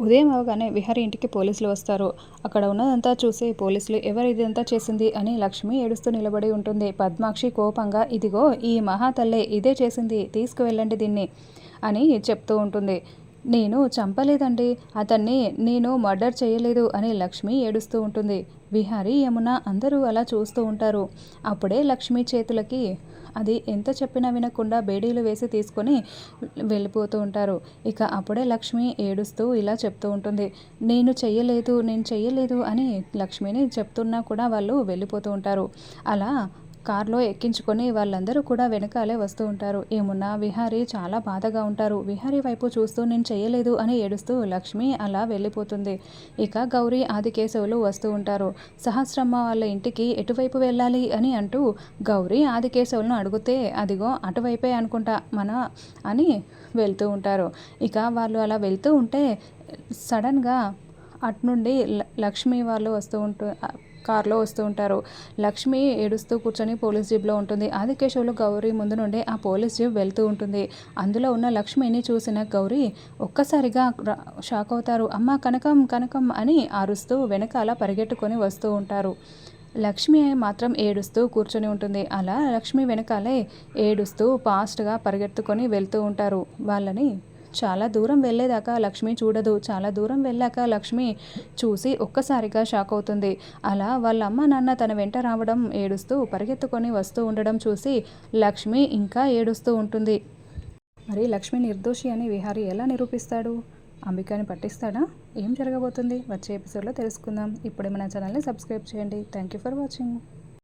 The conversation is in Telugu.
ఉదయం అవగానే విహారీ ఇంటికి పోలీసులు వస్తారు. అక్కడ ఉన్నదంతా చూసి పోలీసులు ఎవరు ఇదంతా చేసింది? అని లక్ష్మి ఏడుస్తూ నిలబడి ఉంటుంది. పద్మాక్షి కోపంగా ఇదిగో ఈ మహాతల్లే ఇదే చేసింది తీసుకువెళ్ళండి దీన్ని అని చెప్తూ ఉంటుంది. నేను చంపలేదండి. అతన్ని నేను మర్డర్ చేయలేదు అని లక్ష్మి ఏడుస్తూ ఉంటుంది. విహారీ యమున అందరూ అలా చూస్తూ ఉంటారు. అప్పుడే లక్ష్మి చేతులకి అది ఎంత చెప్పినా వినకుండా బేడీలు వేసి తీసుకొని వెళ్ళిపోతూ ఉంటారు. ఇక అప్పుడే లక్ష్మి ఏడుస్తూ ఇలా చెప్తూ ఉంటుంది. నేను చెయ్యలేదు నేను చెయ్యలేదు అని లక్ష్మిని చెప్తున్నా కూడా వాళ్ళు వెళ్ళిపోతూ ఉంటారు. అలా కారులో ఎక్కించుకొని వాళ్ళందరూ కూడా వెనకాలే వస్తూ ఉంటారు. ఏమున్నా విహారీ చాలా బాధగా ఉంటారు. విహారీ వైపు చూస్తూ నేను చేయలేదు అని ఏడుస్తూ లక్ష్మి అలా వెళ్ళిపోతుంది. ఇక గౌరీ ఆదికేశవులు వస్తూ ఉంటారు. సహస్రమ్మ వాళ్ళ ఇంటికి ఎటువైపు వెళ్ళాలి అని అంటూ గౌరీ ఆదికేశవులను అడిగితే అదిగో అటువైపే అనుకుంటా మన అని వెళ్తూ ఉంటారు. ఇక వాళ్ళు అలా వెళ్తూ ఉంటే సడన్గా అటు నుండి లక్ష్మి వాళ్ళు వస్తూ ఉంటూ కారులో వస్తూ ఉంటారు. లక్ష్మి ఏడుస్తూ కూర్చొని పోలీస్ జీప్లో ఉంటుంది. ఆదికేశవులు గౌరీ ముందు నుండి ఆ పోలీస్ జీప్ వెళ్తూ ఉంటుంది. అందులో ఉన్న లక్ష్మిని చూసిన గౌరీ ఒక్కసారిగా షాక్ అవుతారు. అమ్మ కనకం కనకం అని అరుస్తూ వెనకాల పరిగెట్టుకొని వస్తూ ఉంటారు. లక్ష్మి మాత్రం ఏడుస్తూ కూర్చొని ఉంటుంది. అలా లక్ష్మి వెనకాలే ఏడుస్తూ ఫాస్ట్గా పరిగెత్తుకొని వెళ్తూ ఉంటారు. వాళ్ళని చాలా దూరం వెళ్ళేదాకా లక్ష్మి చూడదు. చాలా దూరం వెళ్ళాక లక్ష్మి చూసి ఒక్కసారిగా షాక్ అవుతుంది. అలా వాళ్ళ అమ్మ నాన్న తన వెంట రావడం ఏడుస్తూ పరిగెత్తుకొని వస్తూ ఉండడం చూసి లక్ష్మి ఇంకా ఏడుస్తూ ఉంటుంది. మరి లక్ష్మి నిర్దోషి అని విహారీ ఎలా నిరూపిస్తాడు? అంబికాని పట్టిస్తాడా? ఏం జరగబోతుంది? వచ్చే ఎపిసోడ్లో తెలుసుకుందాం. ఇప్పుడే మన ఛానల్ని సబ్స్క్రైబ్ చేయండి. Thank you for watching.